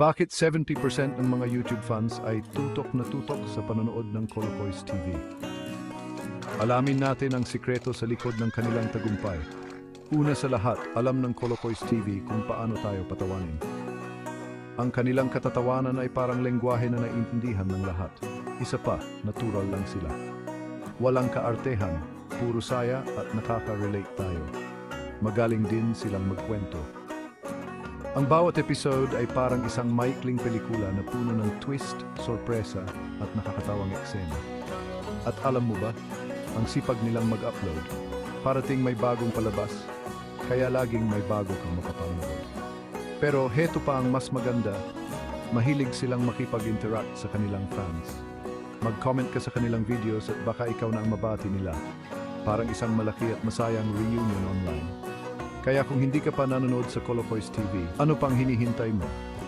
Bakit 70% ng mga YouTube fans ay tutok na tutok sa panonood ng Colocoys TV? Alamin natin ang sikreto sa likod ng kanilang tagumpay. Una sa lahat, alam ng Colocoys TV kung paano tayo patawanin. Ang kanilang katatawanan ay parang lengguwahe na naiintindihan ng lahat. Isa pa, natural lang sila. Walang kaartehan, puro saya at nakaka-relate tayo. Magaling din silang magkwento. Ang bawat episode ay parang isang maikling pelikula na puno ng twist, sorpresa at nakakatawang eksena. At alam mo ba, ang sipag nilang mag-upload, parating may bagong palabas, kaya laging may bago kang mapapanood. Pero heto pa ang mas maganda, mahilig silang makipag-interact sa kanilang fans. Mag-comment ka sa kanilang videos at baka ikaw na ang mabati nila. Parang isang malaki at masayang reunion online. Kaya kung hindi ka pa nanonood sa Colocoys TV, ano pang hinihintay mo?